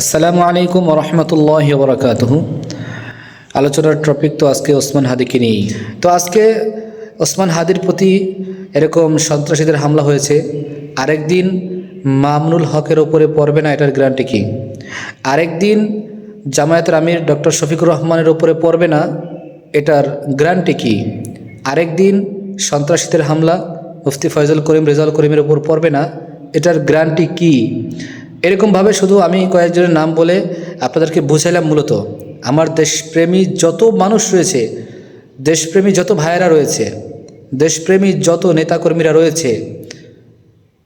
আসসালামু আলাইকুম রহমতুল্লাহ বরকাতহ আলোচনার টপিক তো আজকে ওসমান হাদিকে নিয়েই। তো আজকে ওসমান হাদির প্রতি এরকম সন্ত্রাসীদের হামলা হয়েছে। আরেকদিন মামনুল হকের ওপরে পড়বে না এটার গ্যারান্টি কি? আরেকদিন জামায়াতের আমির ডক্টর শফিকুর রহমানের ওপরে পড়বে না এটার গ্যারান্টি কি? আরেকদিন সন্ত্রাসীদের হামলা মুফতি ফয়জুল করিম রেজাল করিমের ওপর পড়বে না এটার গ্যারান্টি কি? এরকমভাবে শুধু আমি কয়েকজনের নাম বলে আপনাদেরকে বুঝাইলাম মূলত। আমার দেশপ্রেমী যত মানুষ রয়েছে, দেশপ্রেমী যত ভাইয়েরা রয়েছে, দেশপ্রেমী যত নেতাকর্মীরা রয়েছে,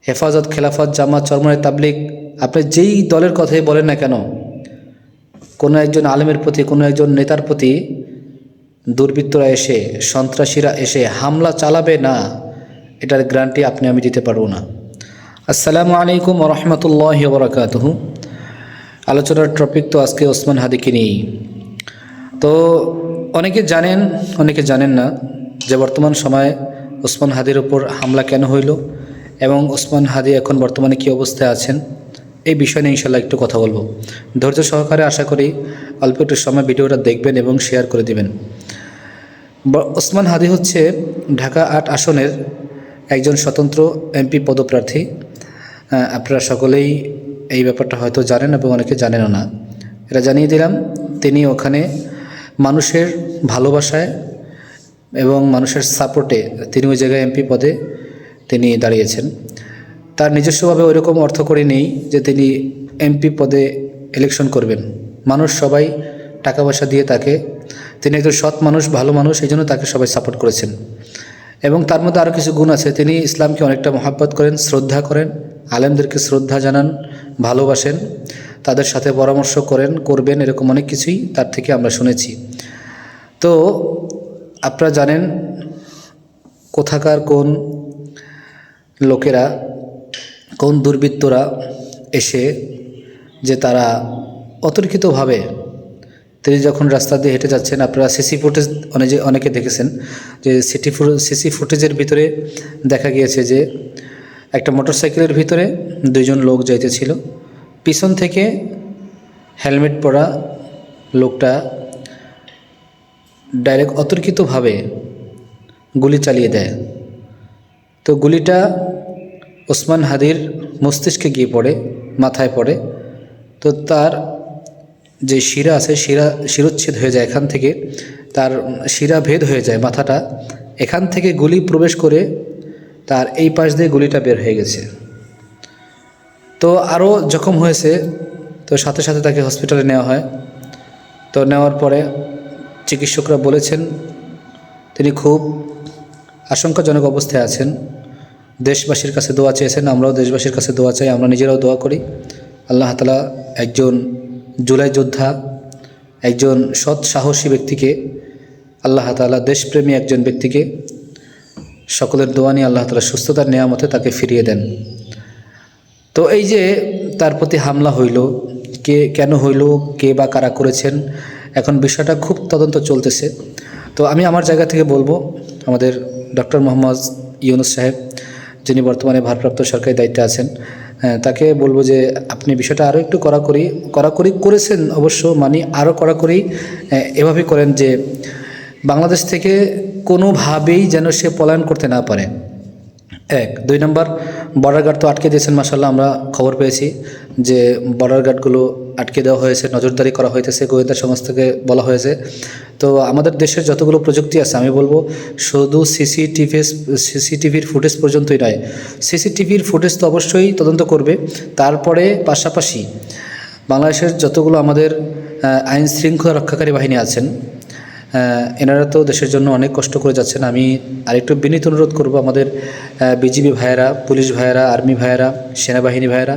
হেফাজত, খেলাফত, জামাত চরমনের তাবলিক আপনি যেই দলের কথাই বলেন না কেন, কোনো একজন আলেমের প্রতি, কোনো একজন নেতার প্রতি দুর্বৃত্তরা এসে, সন্ত্রাসীরা এসে হামলা চালাবে না, এটার গ্যারান্টি আপনি আমি দিতে পারব না। আসসালামু আলাইকুম রহমতুল্লাহ বরকাতহ। আলোচনার টপিক তো আজকে ওসমান হাদিকে নিয়েই। তো অনেকে জানেন অনেকে জানেন না যে বর্তমান সময়ে ওসমান হাদির ওপর হামলা কেন হইল এবং ওসমান হাদি এখন বর্তমানে কী অবস্থায় আছেন, এই বিষয় নিয়ে ইনশাল্লাহ একটু কথা বলব। ধৈর্য সহকারে আশা করি অল্প একটু সময় ভিডিওটা দেখবেন এবং শেয়ার করে দিবেন। ওসমান হাদি হচ্ছে ঢাকা আট আসনের একজন স্বতন্ত্র এমপি পদপ্রার্থী। আপনারা সকলেই এই ব্যাপারটা হয়তো জানেন এবং অনেকে জানেনও না। এটা জানিয়ে দিলাম, তিনি ওখানে মানুষের ভালোবাসায় এবং মানুষের সাপোর্টে তিনি ওই জায়গায় এমপি পদে তিনি দাঁড়িয়েছেন। তার নিজস্বভাবে ওইরকম অর্থ করে নেই যে তিনি এমপি পদে ইলেকশন করবেন। মানুষ সবাই টাকা পয়সা দিয়ে তাকে, তিনি একজন সৎ মানুষ, ভালো মানুষ, এই জন্য তাকে সবাই সাপোর্ট করেছেন। এবং তার মধ্যে আরও কিছু গুণ আছে। তিনি ইসলামকে অনেকটা মহাব্বত করেন, শ্রদ্ধা করেন আলেমদেরকে শ্রদ্ধা জানান, ভালোবাসেন, তাদের সাথে পরামর্শ করেন, করবেন, এরকম অনেক কিছুই তার থেকে আমরা শুনেছি। তো আপনারা জানেন কোথাকার কোন লোকেরা, কোন দুর্বৃত্তরা এসে যে তারা অতর্কিতভাবে তিনি যখন রাস্তা দিয়ে হেঁটে যাচ্ছেন, আপনারা সিসি ফুটেজ অনেকে অনেকে দেখেছেন যে সিটি সিসি ফুটেজের ভিতরে দেখা গিয়েছে যে একটা মোটরসাইকেলের ভিতরে দুইজন লোক যাইতেছিল। পিছন থেকে হেলমেট পরা লোকটা ডাইরেক্ট অতর্কিতভাবে গুলি চালিয়ে দেয়। তো গুলিটা ওসমান হাদির মস্তিষ্কে গিয়ে পড়ে, মাথায় পড়ে। তো তার যে শিরা আছে, শিরা, শিরোচ্ছেদ হয়ে যায় এখান থেকে। তার শিরা ভেদ হয়ে যায় মাথাটা। এখান থেকে গুলি প্রবেশ করে তার এই পাশ দিয়ে গুলিটা বের হয়ে গেছে। তো আরও জখম হয়েছে, তো সাথে সাথে তাকে হসপিটালে নেওয়া হয়। তো নেওয়ার পরে চিকিৎসকরা বলেছেন, তিনি খুব আশঙ্কাজনক অবস্থায় আছেন। দেশবাসীর কাছে দোয়া চেয়েছেন, আমরাও দেশবাসীর কাছে দোয়া চাই, আমরা নিজেরাও দোয়া করি। আল্লাহ তালা একজন জুলাই যোদ্ধা, একজন সৎ সাহসী ব্যক্তিকে, আল্লাহ তালা দেশপ্রেমী একজন ব্যক্তিকে সকলের দোয়া নিয়ে আল্লাহ তালা সুস্থতার নেয়ামতে তাকে ফিরিয়ে দেন। তো এই যে তার প্রতি হামলা হইল কে কেন হইল কে বা কারা করেছেন এখন বিষয়টা খুব তদন্ত চলতেছে। তো আমি আমার জায়গা থেকে বলব আমাদের ডক্টর মোহাম্মদ ইউনুস সাহেব যিনি বর্তমানে ভারপ্রাপ্ত সরকারি দায়িত্বে আছেন হ্যাঁ, তাকে বলব যে আপনি বিষয়টা আরও একটু কড়াকড়ি কড়াকড়ি করেছেন অবশ্য মানে আরও কড়াকড়ি আহ, এভাবে করেন যে বাংলাদেশ থেকে কোনোভাবেই যেন সে পলায়ন করতে না পারে। এক। দুই নম্বর বর্ডার গার্ড তো আটকে দিয়েছেন মাসাল্লাহ আমরা খবর পেয়েছি যে বর্ডার গার্ডগুলো আটকে দেওয়া হয়েছে, নজরদারি করা হয়েছে গোয়েন্দা সংস্থাকে বলা হয়েছে। তো আমাদের দেশের যতগুলো প্রযুক্তি আছে, আমি বলব, শুধু সিসিটিভি সিসিটিভির ফুটেজ পর্যন্তই নয় সিসিটিভির ফুটেজ তো অবশ্যই তদন্ত করবে। তারপরে পাশাপাশি বাংলাদেশের যতগুলো আমাদের আইন শৃঙ্খলা রক্ষাকারী বাহিনী আছেন এনারা তো দেশের জন্য অনেক কষ্ট করে যাচ্ছেন। আমি আরেকটু বিনীত অনুরোধ করব আমাদের বিজিবি ভাইয়েরা, পুলিশ ভাইয়েরা আর্মি ভাইয়েরা, সেনাবাহিনী ভাইয়েরা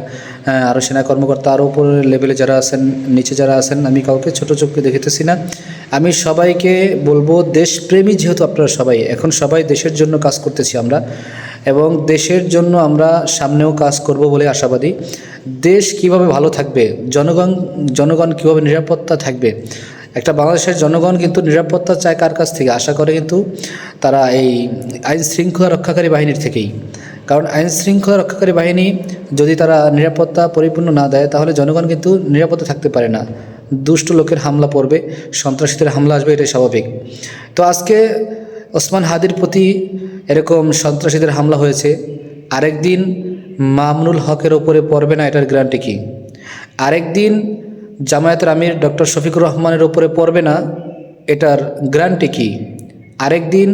আরও সেনা কর্মকর্তা আরও উপরের লেভেলে যারা আছেন, নিচে যারা আছেন, আমি কাউকে ছোট চোখকে দেখিতেছি না। আমি সবাইকে বলব, দেশপ্রেমী যেহেতু আপনারা সবাই, এখন সবাই দেশের জন্য কাজ করতেছি আমরা। এবং দেশের জন্য আমরা সামনেও কাজ করব বলে আশাবাদী। দেশ কীভাবে ভালো থাকবে, জনগণ জনগণ কীভাবে নিরাপত্তা থাকবে একটা বাংলাদেশের জনগণ কিন্তু নিরাপত্তা চায় কার কাছ থেকে? আশা করে কিন্তু তারা এই আইন শৃঙ্খলা রক্ষাকারী বাহিনীর থেকেই। কারণ আইন শৃঙ্খলা রক্ষাকারী বাহিনী যদি তারা নিরাপত্তা পরিপূর্ণ না দেয়, তাহলে জনগণ কিন্তু নিরাপত্তা থাকতে পারে না। দুষ্ট লোকের হামলা পড়বে, সন্ত্রাসীদের হামলা আসবে, এটাই স্বাভাবিক। তো আজকে ওসমান হাদির প্রতি এরকম সন্ত্রাসীদের হামলা হয়েছে। আরেকদিন মামনুল হকের ওপরে পড়বে না এটার গ্যারান্টি কি? আরেকদিন জামায়াতের আমির ডক্টর শফিকুর রহমানের ওপরে পড়বে না, এটার গ্যারান্টি কি? আরেকদিন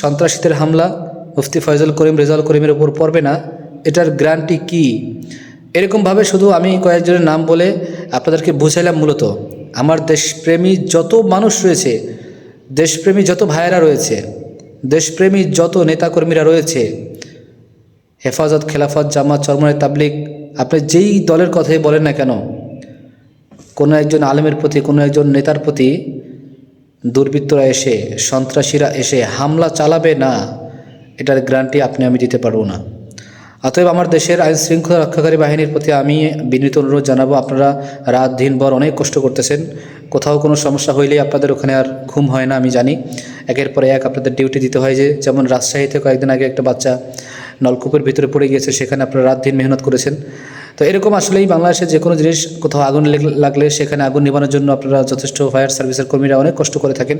সন্ত্রাসীদের হামলা, মুফতি ফয়জুল করিম রেজাল করিমের ওপর পড়বে না, এটার গ্যারান্টি কি? এরকমভাবে শুধু আমি কয়েকজনের নাম বলে আপনাদেরকে বুঝাইলাম মূলত, আমার দেশপ্রেমী যত মানুষ রয়েছে, দেশপ্রেমী যত ভাইয়েরা রয়েছে, দেশপ্রেমী যত নেতাকর্মীরা রয়েছে, হেফাজত, খেলাফত, জামাত চরমনের তাবলিক আপনি যেই দলের কথাই বলেন না কেন কোনো একজন আলেমের প্রতি, কোনো একজন নেতার প্রতি দুর্বৃত্তরা এসে, সন্ত্রাসীরা এসে হামলা চালাবে না, এটার গ্যারান্টি আপনি আমি দিতে পারব না। অতএব আমার দেশের আইন শৃঙ্খলা রক্ষাকারী বাহিনীর প্রতি আমি বিনীত অনুরোধ জানাব, আপনারা রাত দিনভর অনেক কষ্ট করতেছেন। কোথাও কোনো সমস্যা হইলেই আপনাদের ওখানে আর ঘুম হয় না, আমি জানি। একের পরে এক আপনাদের ডিউটি দিতে হয় যে, যেমন রাজশাহীতে কয়েকদিন আগে একটা বাচ্চা নলকূপের ভিতরে পড়ে গিয়েছে, সেখানে আপনারা রাত দিন মেহনত করেছেন। তো এরকম আসলেই বাংলাদেশে যে কোনো জিনিস কোথাও আগুন লাগলে সেখানে আগুন নিবানোর জন্য আপনারা যথেষ্ট ফায়ার সার্ভিসের কর্মীরা অনেক কষ্ট করে থাকেন।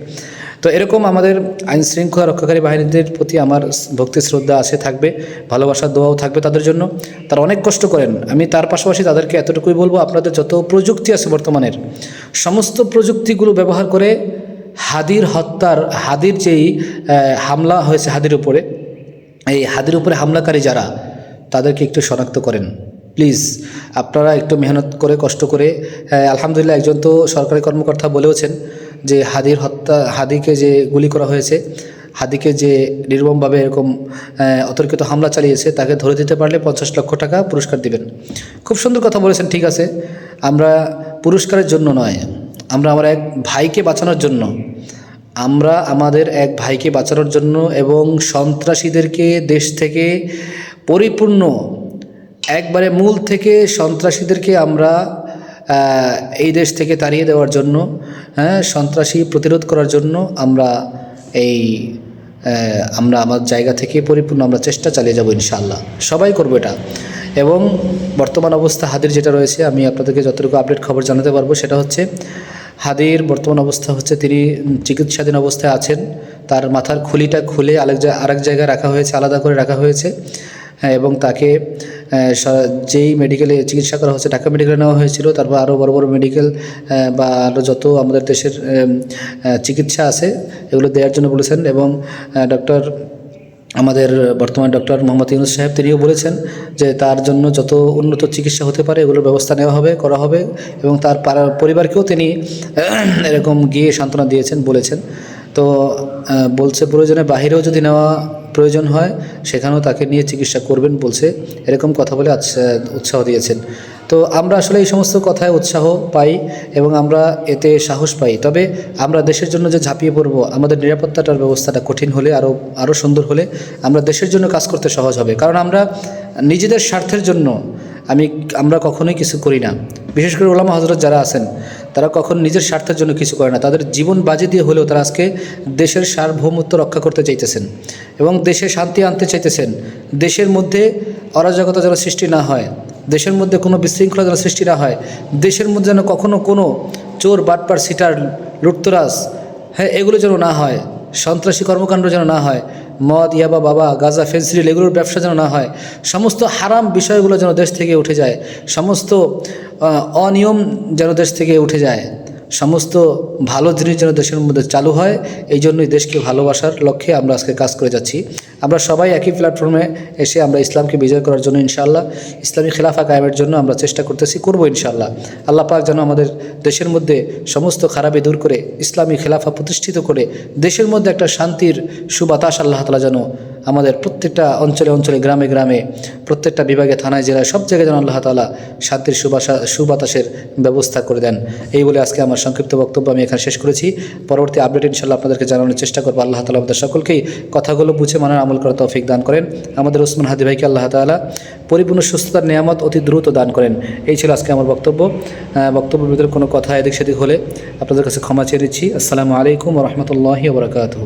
তো এরকম আমাদের আইন শৃঙ্খলা রক্ষাকারী বাহিনীদের প্রতি আমার ভক্তি, শ্রদ্ধা আছে, থাকবে। ভালোবাসার দোয়াও থাকবে তাদের জন্য। তারা অনেক কষ্ট করেন। আমি তার পাশাপাশি তাদেরকে এতটুকুই বলব, আপনাদের যত প্রযুক্তি আছে বর্তমানের, সমস্ত প্রযুক্তিগুলো ব্যবহার করে হাদির হত্যার, হাদির যেই হামলা হয়েছে হাদির উপরে, এই হাদির উপরে হামলাকারী যারা, তাদেরকে একটু শনাক্ত করেন। প্লিজ, আপনারা একটু মেহনত করে, কষ্ট করে আলহামদুলিল্লাহ একজন তো সরকারি কর্মকর্তা বলেওছেন যে হাদির হত্যা, হাদিকে যে গুলি করা হয়েছে, হাদিকে যে নির্মমভাবে এরকম অতর্কিত হামলা চালিয়েছে, তাকে ধরে দিতে পারলে পঞ্চাশ লক্ষ টাকা পুরস্কার দিবেন। খুব সুন্দর কথা বলেছেন, ঠিক আছে। আমরা পুরস্কারের জন্য নয়, আমরা আমার এক ভাইকে বাঁচানোর জন্য, আমরা আমাদের এক ভাইকে বাঁচানোর জন্য এবং সন্ত্রাসীদেরকে দেশ থেকে পরিপূর্ণ একবারে মূল থেকে সন্ত্রাসীদেরকে আমরা এই দেশ থেকে তাড়িয়ে দেওয়ার জন্য হ্যাঁ সন্ত্রাসী প্রতিরোধ করার জন্য আমরা এই আমরা আমার জায়গা থেকে পরিপূর্ণ আমরা চেষ্টা চালিয়ে যাব ইনশাআল্লাহ। সবাই করব এটা। এবং বর্তমান অবস্থা হাদির যেটা রয়েছে আমি আপনাদেরকে যতটুকু আপডেট খবর জানাতে পারব সেটা হচ্ছে হাদির বর্তমান অবস্থা হচ্ছে তিনি চিকিৎসাধীন অবস্থায় আছেন। তার মাথার খুলিটা খুলে আরেক আরেক জায়গায় রাখা হয়েছে আলাদা করে রাখা হয়েছে। হ্যাঁ, এবং তাকে যেই মেডিকেলে চিকিৎসা করা হচ্ছে ঢাকা মেডিকেলে নেওয়া হয়েছিল, তারপর আরও বড় বড় মেডিকেল বা আরও যত আমাদের দেশের চিকিৎসা আছে, এগুলো দেওয়ার জন্য বলেছেন এবং ডক্টর আমাদের বর্তমান ডক্টর মোহাম্মদ ইউনুস সাহেব, তিনিও বলেছেন যে তার জন্য যত উন্নত চিকিৎসা হতে পারে, এগুলোর ব্যবস্থা নেওয়া হবে, করা হবে এবং তার পরিবারকেও তিনি, এরকম গিয়ে সান্ত্বনা দিয়েছেন, বলেছেন। তো বলছে প্রয়োজনে বাহিরেও যদি নেওয়া প্রয়োজন হয়, সেখানেও তাকে নিয়ে চিকিৎসা করবেন বলছে। এরকম কথা বলে আচ্ছা- উৎসাহ দিয়েছেন। তো আমরা আসলে এই সমস্ত কথায় উৎসাহ পাই এবং আমরা এতে সাহস পাই। তবে আমরা দেশের জন্য যে ঝাঁপিয়ে পড়ব, আমাদের নিরাপত্তাটার ব্যবস্থাটা কঠিন হলে, আরও আরও সুন্দর হলে আমরা দেশের জন্য কাজ করতে সহজ হবে। কারণ আমরা নিজেদের স্বার্থের জন্য আমি, আমরা কখনোই কিছু করি না। বিশেষ করে ওলামা হজরত যারা আছেন তারা কখন নিজের স্বার্থের জন্য কিছু করে না। তাদের জীবন বাজি দিয়ে হলেও তারা আজকে দেশের সার্বভৌমত্ব রক্ষা করতে চাইতেছেন এবং দেশে শান্তি আনতে চাইতেছেন। দেশের মধ্যে অরাজকতা যেন সৃষ্টি না হয়, দেশের মধ্যে কোনো বিশৃঙ্খলা যেন সৃষ্টি না হয়, দেশের মধ্যে যেন কখনো কোনো চোর, বাটপার, সিটার, লুটতরাজ হ্যাঁ এগুলো যেন না হয়, সন্ত্রাসী কর্মকাণ্ড যেন না হয় মদ, ইয়াবা, বাবা, গাজা ফেন্সিল এগুলোর ব্যবসা যেন না হয়, সমস্ত হারাম বিষয়গুলো যেন দেশ থেকে উঠে যায়, সমস্ত অনিয়ম যেন দেশ থেকে উঠে যায়। সমস্ত ভালো জিনিস যেন দেশের মধ্যে চালু হয়, এই জন্যই দেশকে ভালোবাসার লক্ষ্যে আমরা আজকে কাজ করে যাচ্ছি। আমরা সবাই একই প্ল্যাটফর্মে এসে আমরা ইসলামকে বিজয় করার জন্য ইনশাআল্লাহ, ইসলামী খেলাফা কায়েমের জন্য আমরা চেষ্টা করতেছি, করব ইনশাআল্লাহ। আল্লাহ পাক যেন আমাদের দেশের মধ্যে সমস্ত খারাপি দূর করে, ইসলামী খেলাফা প্রতিষ্ঠিত করে, দেশের মধ্যে একটা শান্তির সুবাতাস আল্লাহ তালা যেন আমাদের প্রত্যেকটা অঞ্চলে অঞ্চলে, গ্রামে গ্রামে, প্রত্যেকটা বিভাগে, থানায়, জেলায় সব জায়গায় যেন আল্লাহ তালা শান্তির সুবাসা, সুবাতাসের ব্যবস্থা করে দেন। এই বলে আজকে আমার সংক্ষিপ্ত বক্তব্য আমি এখানে শেষ করেছি। পরবর্তী আপডেট ইনশাল্লাহ আপনাদেরকে জানানোর চেষ্টা করব। আল্লাহ তালা আমাদের সকলকেই কথাগুলো বুঝে, মানার, আমল করার তৌফিক দান করেন। আমাদের ওসমান হাদি ভাইকে আল্লাহ তালা পরিপূর্ণ সুস্থতার নিয়ামত অতি দ্রুত দান করেন। এই ছিল আজকে আমার বক্তব্য। বক্তব্যের ভিতরে কোনো কথা এদিক সেদিক হলে আপনাদের কাছে ক্ষমা চেয়ে দিচ্ছি আসসালামু আলাইকুম রহমতুল্লাহি ওবরাকাতু